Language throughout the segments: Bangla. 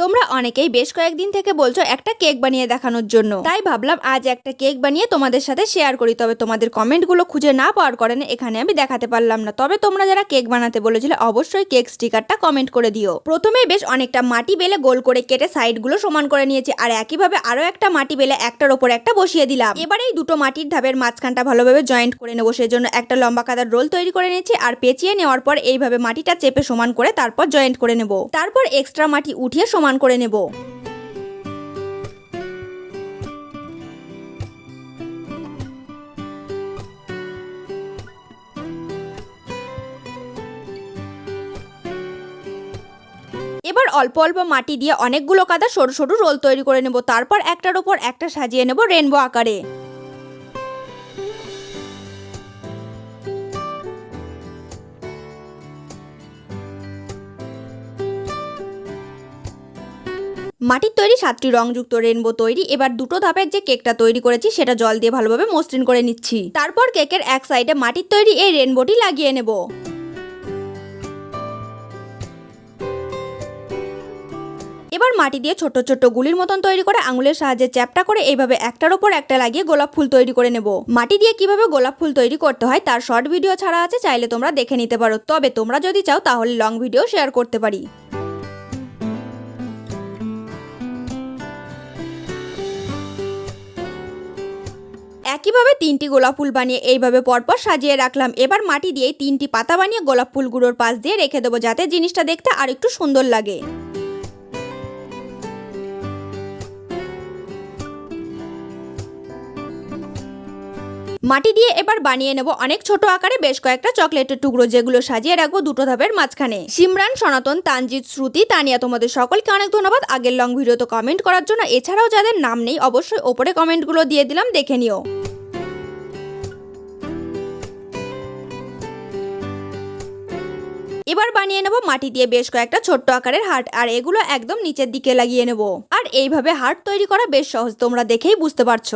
তোমরা অনেকেই বেশ কয়েকদিন থেকে বলছো একটা কেক বানিয়ে দেখানোর জন্য। তাই ভাবলাম আজ একটা কেক বানিয়ে তোমাদের সাথে শেয়ার করি, তবে তোমাদের কমেন্টগুলো খুঁজে না পাওয়ার কারণে এখানে আমি দেখাতে পারলাম না। তবে তোমরা যারা কেক বানাতে বলেছিলে, অবশ্যই কেক স্টিকারটা কমেন্ট করে দিও। প্রথমেই বেশ অনেকটা মাটি বেলে গোল করে কেটে সাইডগুলো সমান করে নিয়েছি, আর একইভাবে আরও একটা মাটি বেলে একটার ওপর একটা বসিয়ে দিলাম। এবার এই দুটো মাটির ধাপের মাঝখানটা ভালোভাবে জয়েন্ট করে নেব, সেজন্য একটা লম্বা কাদার রোল তৈরি করে নিয়েছি, আর পেঁচিয়ে নেওয়ার পর এইভাবে মাটিটা চেপে সমান করে তারপর জয়েন্ট করে নেব। তারপর এক্সট্রা মাটি উঠিয়ে সমান করে নেব। এবার অল্প অল্প মাটি দিয়ে অনেকগুলো কাদা সরু সরু রোল তৈরি করে নেব। তারপর একটার উপর একটা সাজিয়ে নেব রেনবো আকারে। মাটির তৈরি সাতটি রংযুক্ত রেনবো তৈরি। এবার দুটো ধাপের যে কেকটা তৈরি করেছি, সেটা জল দিয়ে ভালোভাবে মসৃণ করে নিচ্ছি। তারপর কেকের এক সাইডে মাটির তৈরি এই রেনবোটি লাগিয়ে নেব। এবার মাটি দিয়ে ছোট ছোট গুলির মতন তৈরি করে আঙুলের সাহায্যে চ্যাপটা করে এইভাবে একটার ওপর একটা লাগিয়ে গোলাপ ফুল তৈরি করে নেব। মাটি দিয়ে কীভাবে গোলাপ ফুল তৈরি করতে হয়, তার শর্ট ভিডিও ছাড়া আছে, চাইলে তোমরা দেখে নিতে পারো। তবে তোমরা যদি চাও, তাহলে লং ভিডিও শেয়ার করতে পারি। একইভাবে তিনটি গোলাপ ফুল বানিয়ে এইভাবে পরপর সাজিয়ে রাখলাম। এবার মাটি দিয়ে তিনটি পাতা বানিয়ে গোলাপ ফুলগুলোর পাশ দিয়ে রেখে দেবো যাতে জিনিসটা দেখতে আর একটু সুন্দর লাগে। মাটি দিয়ে এবার বানিয়ে নেব অনেক ছোট আকারে বেশ কয়েকটা চকলেটের টুকরো, যেগুলো সাজিয়ে রাখব দুটো ধাপের মাঝখানে। সিমরান, সনাতন, তানজিৎ, শ্রুতি, তানিয়া, তোমাদের সকলকে অনেক ধন্যবাদ। আগের লং ভিডিও তো কমেন্ট করার জন্য এছাড়াও যাদের নাম নেই, অবশ্যই ওপরে কমেন্টগুলো দিয়ে দিলাম, দেখে নিও। এবার বানিয়ে নেব মাটি দিয়ে বেশ কয়েকটা ছোট্ট আকারের হাট, আর এগুলো একদম নিচের দিকে লাগিয়ে নেব। আর এইভাবে হাট তৈরি করা বেশ সহজ, তোমরা দেখেই বুঝতে পারছ।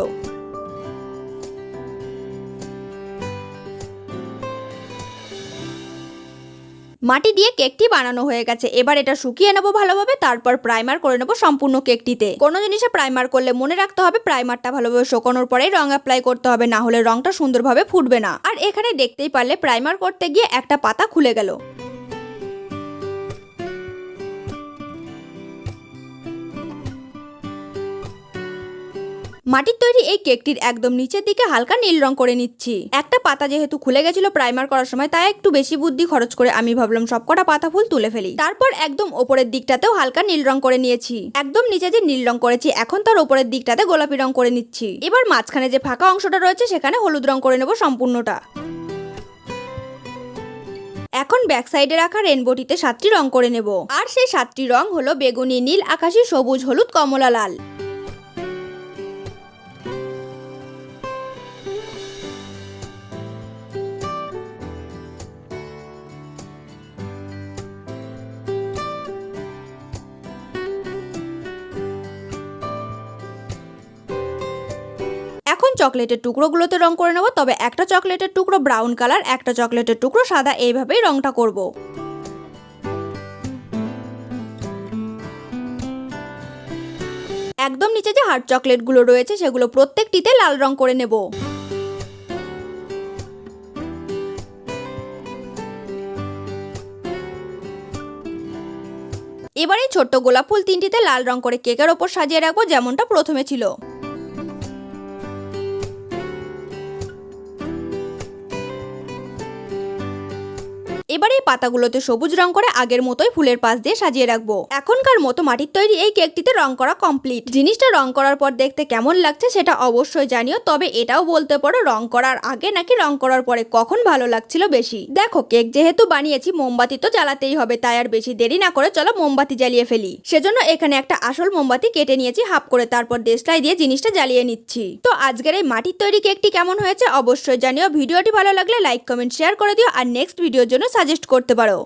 মাটি দিয়ে কেকটি বানানো হয়ে গেছে। এবার এটা শুকিয়ে নেব ভালোভাবে, তারপর প্রাইমার করে নেব সম্পূর্ণ কেকটিতে। কোনো জিনিসে প্রাইমার করলে মনে রাখতে হবে প্রাইমারটা ভালোভাবে শুকানোর পরে রং অ্যাপ্লাই করতে হবে, না হলে রংটা সুন্দরভাবে ফুটবে না। আর এখানে দেখতেই পারলে প্রাইমার করতে গিয়ে একটা পাতা খুলে গেল। মাটির তৈরি এই কেকটির একদম নিচের দিকে হালকা নীল রং করে নিচ্ছি। একটা পাতা যেহেতু খুলে গেছিল প্রাইমার করার সময়, তাই একটু বেশি বুদ্ধি খরচ করে আমি ভাবলাম সবকটা পাতা ফুল তুলে ফেলি। তারপর একদম ওপরের দিকটাতেও হালকা নীল রং করে নিয়েছি। একদম নিচে যে নীল রং করেছি, এখন তার ওপরের দিকটাতে গোলাপি রং করে নিচ্ছি। এবার মাঝখানে যে ফাঁকা অংশটা রয়েছে, সেখানে হলুদ রং করে নেব সম্পূর্ণটা। এখন ব্যাক সাইডে রাখা রেনবোটিতে সাতটি রং করে নেব। আর সেই সাতটি রং হলো বেগুনি, নীল, আকাশি, সবুজ, হলুদ, কমলা, লাল। এখন চকলেটের টুকরোগুলোতে রং করে নেব। তবে একটা চকলেটের টুকরো ব্রাউন কালার, একটা চকলেটের টুকরো সাদা, এইভাবেই রংটা করব। একদম নিচে যে হার্ড চকলেটগুলো রয়েছে, সেগুলো প্রত্যেকটিতে লাল রং করে নেব। এবারে ছোট্ট গোলাপ ফুল তিনটিতে লাল রং করে কেকের ওপর সাজিয়ে রাখব, যেমনটা প্রথমে ছিল। এবার এই পাতাগুলোতে সবুজ রং করে আগের মতোই ফুলের পাশ দিয়ে সাজিয়ে রাখব। এখনকার মতো মাটির তৈরি এই কেকটিতে রং করা কমপ্লিট। জিনিসটা রং করার পর দেখতে কেমন লাগছে সেটা অবশ্যই জানিও, তবে এটাও বলতে পারো রং করার আগে নাকি রং করার পরে কখন ভালো লাগছিল বেশি। দেখো, কেক যেহেতু বানিয়েছি, মোমবাতি তো জ্বালাতেই হবে, তাই আর বেশি দেরি না করে চলো মোমবাতি জ্বালিয়ে ফেলি। সেজন্য এখানে একটা আসল মোমবাতি কেটে নিয়েছি, হাফ করে তারপর দেশলাই দিয়ে জিনিসটা জ্বালিয়ে নিচ্ছি। তো আজকের এই মাটির তৈরি কেকটি কেমন হয়েছে অবশ্যই জানিও, ভিডিওটি ভালো লাগলে লাইক, কমেন্ট, শেয়ার করে দিও, আর নেক্সট ভিডিওর জন্য সাজেস্ট করতে পারো।